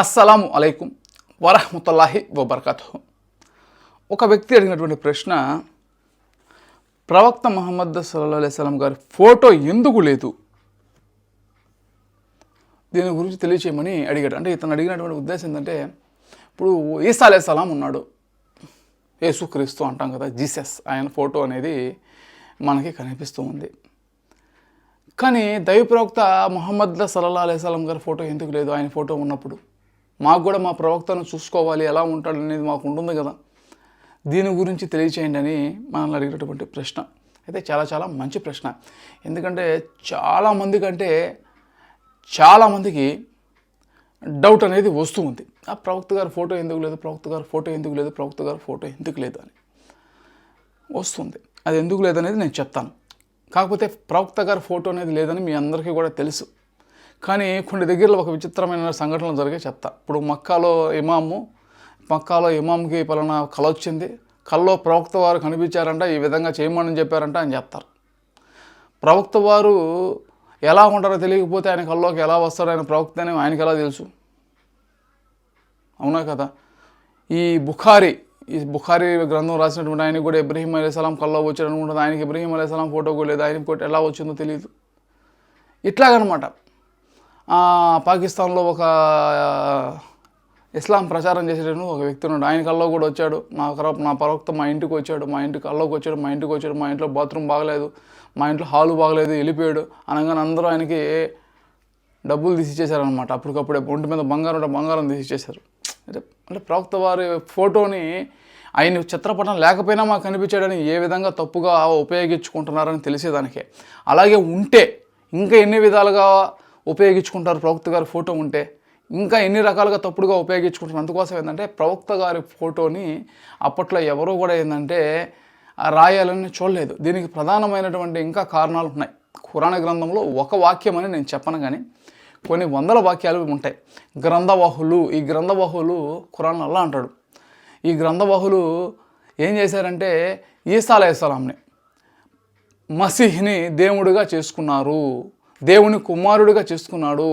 అస్సలాము అలైకుం వరహమతుల్లాహి వబర్కతు ఒక వ్యక్తి అడిగినటువంటి ప్రశ్న ప్రవక్త మహమ్మద్ సల్లా అలైస్లం గారి ఫోటో ఎందుకు లేదు? దీని గురించి తెలియచేయమని అడిగాడు. అంటే ఇతను అడిగినటువంటి ఉద్దేశం ఏంటంటే ఇప్పుడు ఈసా అలైసలాం ఉన్నాడు. యేసుక్రీస్తు అంటాం కదా జీసస్ ఆయన ఫోటో అనేది మనకి కనిపిస్తూ ఉంది. కానీ దైవ ప్రవక్త మొహమ్మద్ సల్లల్లా అలైస్లం గారి ఫోటో ఎందుకు లేదు? ఆయన ఫోటో ఉన్నప్పుడు మాకు కూడా మా ప్రవక్తను చూసుకోవాలి ఎలా ఉంటాడు అనేది మాకు ఉంటుంది కదా. దీని గురించి తెలియచేయండి అని మనల్ని అడిగినటువంటి ప్రశ్న. అయితే చాలా చాలా మంచి ప్రశ్న. ఎందుకంటే చాలామంది కంటే చాలామందికి డౌట్ అనేది వస్తూ ఉంది. ఆ ప్రవక్త గారి ఫోటో ఎందుకు లేదు? ప్రవక్త గారి ఫోటో ఎందుకు లేదు? ప్రవక్త గారి ఫోటో ఎందుకు లేదు అని వస్తుంది అది ఎందుకు లేదనేది నేను చెప్తాను. కాకపోతే ప్రవక్త గారి ఫోటో అనేది లేదని మీ అందరికీ కూడా తెలుసు. కానీ కొన్ని దగ్గరలో ఒక విచిత్రమైన సంఘటనలు జరిగే చెప్తా ఇప్పుడు మక్కాలో ఇమాము మక్కాలో ఇమాంకి పలానా కళ వచ్చింది. కల్లో ప్రవక్త వారు కనిపించారంట ఈ విధంగా చేయమని చెప్పారంట అని చెప్తారు. ప్రవక్త వారు ఎలా ఉంటారో తెలియకపోతే ఆయన కల్లోకి ఎలా వస్తారో ఆయన ప్రవక్త అని ఆయనకి ఎలా తెలుసు? అవునా కదా? ఈ బుఖారి ఈ బుఖారీ గ్రంథం రాసినటువంటి ఆయనకి కూడా ఇబ్రహీం అలైస్లాం కల్లో వచ్చాడు అనుకుంటుంది ఆయనకి ఇబ్రహీం అలైస్లాం ఫోటో కూడా లేదు. ఆయనకి కూడా ఎలా వచ్చిందో తెలియదు ఇట్లాగనమాట. పాకిస్తాన్లో ఒక ఇస్లాం ప్రచారం చేసేటను ఒక వ్యక్తి ఉన్నాడు. ఆయన కల్లో కూడా వచ్చాడు. నా కర- నా ప్రవక్త మా ఇంటికి వచ్చాడు. మా ఇంటికి కల్లోకి వచ్చాడు. మా ఇంటికి వచ్చాడు. మా ఇంట్లో బాత్రూమ్ బాగలేదు. మా ఇంట్లో హాలు బాగలేదు. వెళ్ళిపోయాడు. అనగానే అందరూ ఆయనకి డబ్బులు తీసిచ్చేశారనమాట అప్పటికప్పుడే ఒంటి మీద బంగారం ఉంటే బంగారం తీసిచ్చేశారు. అంటే అంటే ప్రవక్త వారి ఫోటోని ఆయన చిత్రపటం లేకపోయినా మాకు కనిపించాడని ఏ విధంగా తప్పుగా ఉపయోగించుకుంటున్నారని తెలిసేదానికే. అలాగే ఉంటే ఇంకా ఎన్ని విధాలుగా ఉపయోగించుకుంటారు ప్రవక్త గారి ఫోటో ఉంటే. ఇంకా ఎన్ని రకాలుగా తప్పుడుగా ఉపయోగించుకుంటారు అందుకోసం ఏంటంటే ప్రవక్త గారి ఫోటోని అప్పట్లో ఎవరూ కూడా ఏంటంటే రాయాలని చూడలేదు. దీనికి ప్రధానమైనటువంటి ఇంకా కారణాలు ఉన్నాయి. ఖురాణ గ్రంథంలో ఒక వాక్యం అని నేను చెప్పను కానీ కొన్ని వందల వాక్యాలు ఉంటాయి. గ్రంథవాహులు ఈ గ్రంథవాహులు ఖురాన్ అల్లా అంటాడు. ఈ గ్రంథవాహులు ఏం చేశారంటే ఈసా అలైహిస్సలాంని మసీహ్ని దేవుడిగా చేసుకున్నారు. దేవుని కుమారుడిగా చేసుకున్నాడు.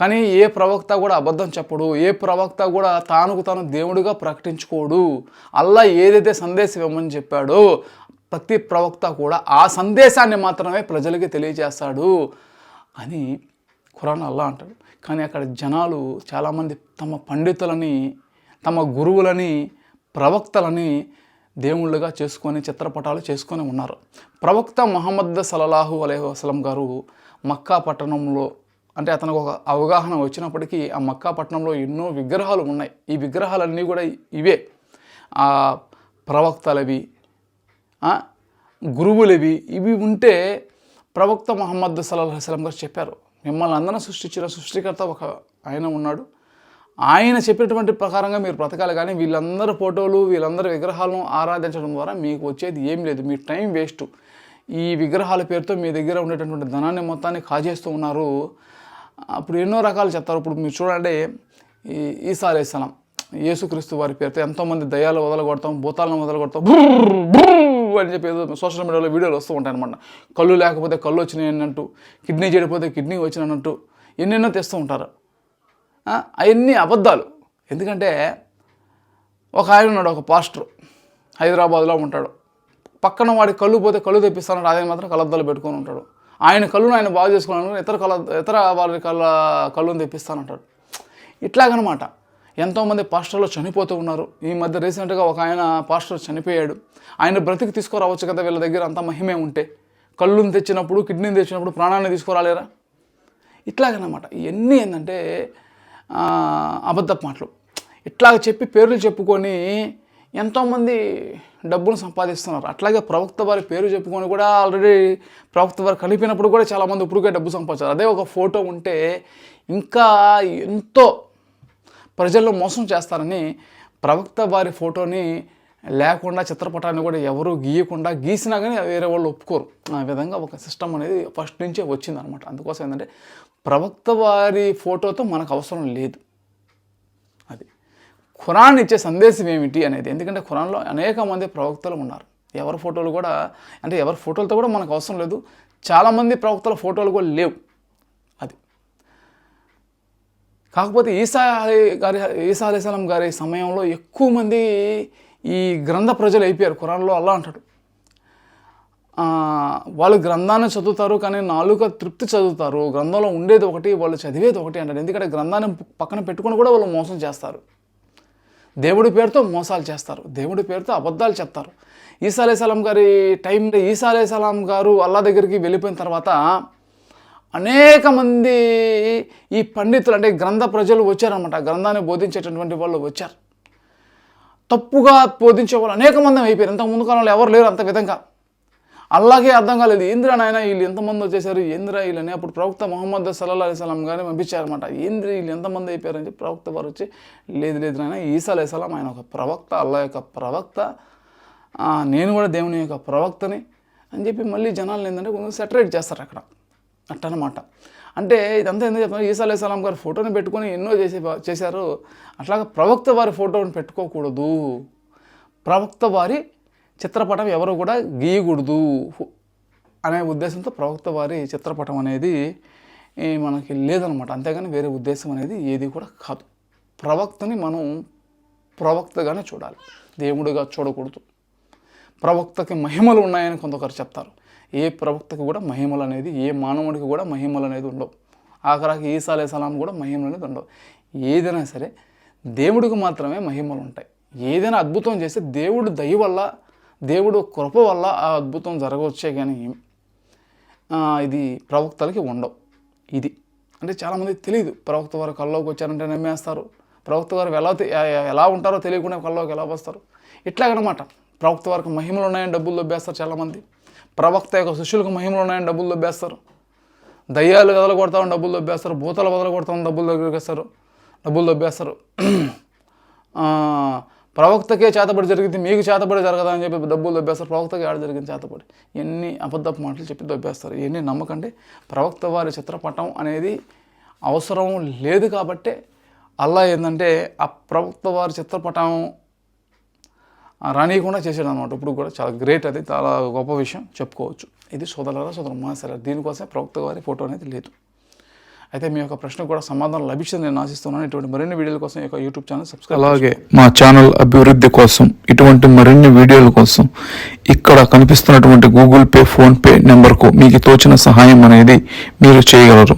కానీ ఏ ప్రవక్త కూడా అబద్ధం చెప్పడు. ఏ ప్రవక్త కూడా తానుకు తాను దేవుడిగా ప్రకటించుకోడు. అల్లా ఏదైతే సందేశం ఇవ్వమని చెప్పాడో ప్రతి ప్రవక్త కూడా ఆ సందేశాన్ని మాత్రమే ప్రజలకి తెలియజేస్తాడు అని ఖురాన్ అల్లా అంటాడు. కానీ అక్కడ జనాలు చాలామంది తమ పండితులని తమ గురువులని ప్రవక్తలని దేవుళ్ళుగా చేసుకొని చిత్రపటాలు చేసుకొని ఉన్నారు. ప్రవక్త మహమ్మద్ సలలాహు అలైహి వసలం గారు మక్కా పట్టణంలో అంటే అతనికి ఒక అవగాహన వచ్చినప్పటికీ ఆ మక్కా పట్టణంలో ఎన్నో విగ్రహాలు ఉన్నాయి. ఈ విగ్రహాలన్నీ కూడా ఇవే. ఆ ప్రవక్తలవి గురువులవి ఇవి ఉంటే ప్రవక్త మహమ్మద్ సల్లాహు సలం గారు చెప్పారు. మిమ్మల్ని అందరం సృష్టించిన సృష్టికర్త ఒక ఆయన ఉన్నాడు. ఆయన చెప్పినటువంటి ప్రకారంగా మీరు బ్రతకాలి కానీ వీళ్ళందరి ఫోటోలు వీళ్ళందరి విగ్రహాలను ఆరాధించడం ద్వారా మీకు వచ్చేది ఏం లేదు. మీ టైం వేస్ట్. ఈ విగ్రహాల పేరుతో మీ దగ్గర ఉండేటటువంటి ధనాన్ని మొత్తాన్ని కాజేస్తూ ఉన్నారు. అప్పుడు ఎన్నో రకాలు చెప్తారు. ఇప్పుడు మీరు చూడండి ఈ ఈసా స్థలం యేసుక్రీస్తు వారి పేరుతో ఎంతోమంది దయాలు వదలగొడతాం భూతాలను వదలగొడతాం అని చెప్పి ఏదో సోషల్ మీడియాలో వీడియోలు వస్తూ ఉంటాయి అనమాట కళ్ళు లేకపోతే కళ్ళు వచ్చినాయి అన్నట్టు కిడ్నీ చెడిపోతే కిడ్నీ వచ్చినట్టు ఎన్నెన్నో తెస్తూ ఉంటారు. అవన్నీ అబద్ధాలు. ఎందుకంటే ఒక ఆయన ఉన్నాడు ఒక పాస్టర్. హైదరాబాద్లో ఉంటాడు. పక్కన వాడి కళ్ళు పోతే కళ్ళు తెప్పిస్తాడు ఆయన మాత్రం కలబద్దాలు పెట్టుకొని ఉంటాడు. ఆయన కళ్ళును ఆయన బాగు చేసుకున్నాను ఇతర కళ్ళ ఇతర వారి కళ్ళ కళ్ళును తెప్పిస్తానంటాడు. ఇట్లాగనమాట. ఎంతోమంది పాస్టర్లు చనిపోతూ ఉన్నారు. ఈ మధ్య రీసెంట్గా ఒక ఆయన పాస్టర్ చనిపోయాడు. ఆయన బ్రతికి తీసుకురావచ్చు కదా వీళ్ళ దగ్గర అంత మహిమే ఉంటే. కళ్ళుని తెచ్చినప్పుడు కిడ్నీని తెచ్చినప్పుడు ప్రాణాన్ని తీసుకురాలేరా? ఇట్లాగనమాట. ఇవన్నీ ఏంటంటే అబద్ధ మాటలు. ఇట్లాగ చెప్పి పేర్లు చెప్పుకొని ఎంతోమంది డబ్బును సంపాదిస్తున్నారు. అట్లాగే ప్రవక్త వారి పేరు చెప్పుకొని కూడా ఆల్రెడీ ప్రవక్త వారు కలిపినప్పుడు కూడా చాలామంది ఇప్పుడుగా డబ్బు సంపాదించారు. అదే ఒక ఫోటో ఉంటే ఇంకా ఎంతో ప్రజల్లో మోసం చేస్తారని ప్రవక్త వారి ఫోటోని లేకుండా చిత్రపటాన్ని కూడా ఎవరు గీయకుండా గీసినా కానీ వేరే వాళ్ళు ఒప్పుకోరు. ఆ విధంగా ఒక సిస్టమ్ అనేది ఫస్ట్ నుంచే వచ్చింది అనమాట అందుకోసం ఏంటంటే ప్రవక్త వారి ఫోటోతో మనకు అవసరం లేదు. అది ఖురాన్ ఇచ్చే సందేశం ఏమిటి అనేది. ఎందుకంటే ఖురాన్లో అనేక మంది ప్రవక్తలు ఉన్నారు. ఎవరి ఫోటోలు కూడా అంటే ఎవరి ఫోటోలతో కూడా మనకు అవసరం లేదు. చాలామంది ప్రవక్తల ఫోటోలు కూడా లేవు. అది కాకపోతే ఈసా గారి ఈసా అలీస్లాం గారి సమయంలో ఎక్కువ మంది ఈ గ్రంథ ప్రజలు అయిపోయారు. ఖురాన్లో అల్లా అంటాడు. వాళ్ళు గ్రంథాన్ని చదువుతారు కానీ నాలుక తృప్తి చదువుతారు. గ్రంథంలో ఉండేది ఒకటి వాళ్ళు చదివేది ఒకటి అంటారు ఎందుకంటే గ్రంథాన్ని పక్కన పెట్టుకొని కూడా వాళ్ళు మోసం చేస్తారు. దేవుడి పేరుతో మోసాలు చేస్తారు. దేవుడి పేరుతో అబద్ధాలు చెప్తారు. ఈసా అలీసలాం గారి టైం ఈసా అలీసలాం గారు అల్లా దగ్గరికి వెళ్ళిపోయిన తర్వాత అనేక మంది ఈ పండితులు అంటే గ్రంథ ప్రజలు వచ్చారనమాట గ్రంథాన్ని బోధించేటటువంటి వాళ్ళు వచ్చారు. తప్పుగా బోధించే వాళ్ళు అనేక మంది అయిపోయారు. ఇంతకు ముందు కాలంలో ఎవరు లేరు అంత విధంగా. అల్లాగే అర్థం కాలేదు ఏంద్రా నాయన వీళ్ళు ఎంతమంది వచ్చేసారు ఏంద్రా వీళ్ళని అప్పుడు ప్రవక్త మొహమ్మద్ సల్లా అలీస్లాం గారిని పంపించారనమాట ఏంద్ర వీళ్ళు ఎంతమంది అయిపోయారని చెప్పి ప్రవక్త వారు వచ్చి లేదు లేదు నాయన ఈసా అలీస్లాం ఆయన ఒక ప్రవక్త అల్లా యొక్క ప్రవక్త నేను కూడా దేవుని యొక్క ప్రవక్తని అని చెప్పి మళ్ళీ జనాలు ఏంటంటే కొంచెం సెటరేట్ చేస్తారు అక్కడ. అట్టనమాట అంటే ఇదంతా ఎందుకు చెప్తున్నారు ఈసా అలీస్లాం గారి ఫోటోని పెట్టుకొని ఎన్నో చేసే చేశారు. అట్లాగా ప్రవక్త వారి ఫోటోని పెట్టుకోకూడదు. ప్రవక్త వారి చిత్రపటం ఎవరు కూడా గీయకూడదు. అనే ఉద్దేశంతో ప్రవక్త వారి చిత్రపటం అనేది మనకి లేదనమాట. అంతేగాని వేరే ఉద్దేశం అనేది ఏది కూడా కాదు. ప్రవక్తని మనం ప్రవక్తగానే చూడాలి. దేవుడిగా చూడకూడదు. ప్రవక్తకి మహిమలు ఉన్నాయని కొంతొకరు చెప్తారు. ఏ ప్రవక్తకు కూడా మహిమలు అనేది ఏ మానవుడికి కూడా మహిమలు అనేది ఉండవు. ఆఖరాకి ఈసా అలే సలాం కూడా మహిమలు అనేది ఉండవు. ఏదైనా సరే దేవుడికి మాత్రమే మహిమలు ఉంటాయి. ఏదైనా అద్భుతం చేస్తే దేవుడు దయ వల్ల దేవుడు కృప వల్ల ఆ అద్భుతం జరగవచ్చే కానీ ఇది ప్రవక్తలకి ఉండవు. ఇది అంటే చాలామంది తెలియదు ప్రవక్త వారు కల్లోకి వచ్చారంటే నమ్మేస్తారు. ప్రవక్త వారు ఎలా ఎలా ఉంటారో తెలియకుండా కల్లోకి ఎలా వస్తారు? ఇట్లాగనమాట. ప్రవక్త వారికి మహిమలు ఉన్నాయని డబ్బులు దొబ్బేస్తారు చాలామంది. ప్రవక్త యొక్క శిష్యులకు మహిమలు ఉన్నాయని డబ్బులు దొబ్బేస్తారు. దయ్యాలు కదలు కొడతామని డబ్బులు దొబ్బేస్తారు. భూతాలు వదలు కొడతామని డబ్బులు దొబ్బేస్తారు. డబ్బులు దొబ్బేస్తారు. ప్రవక్తకే చేతబడి జరిగింది. మీకు చేతబడి జరగదా అని చెప్పి డబ్బులు దొబ్బేస్తారు. ప్రవక్తకి ఆడ జరిగింది చేతబడి. ఎన్ని అబద్ధపు మాటలు చెప్పి దొబ్బేస్తారు. ఇవన్నీ నమ్మకండి. ప్రవక్త వారి చిత్రపటం అనేది అవసరం లేదు కాబట్టే అల్లా ఏంటంటే ఆ ప్రవక్త వారి చిత్రపటం రానియకుండా చేసాడు అనమాట ఇప్పుడు కూడా చాలా గ్రేట్ అది చాలా గొప్ప విషయం చెప్పుకోవచ్చు. ఇది సోదరుల సోదరు మాసర దీనికోసం ప్రవక్త వారి ఫోటో అనేది లేదు. అయితే మీ యొక్క ప్రశ్నకు కూడా సమాధానం లభించింది నేను ఆశిస్తున్నాను. ఇటువంటి మరిన్ని వీడియోల కోసం యొక్క యూట్యూబ్ ఛానల్ సబ్స్క్రైబ్ అలాగే మా ఛానల్ అభివృద్ధి కోసం ఇటువంటి మరిన్ని వీడియోల కోసం ఇక్కడ కనిపిస్తున్నటువంటి గూగుల్ పే ఫోన్ పే నెంబర్కు మీకు తోచిన సహాయం అనేది మీరు చేయగలరు.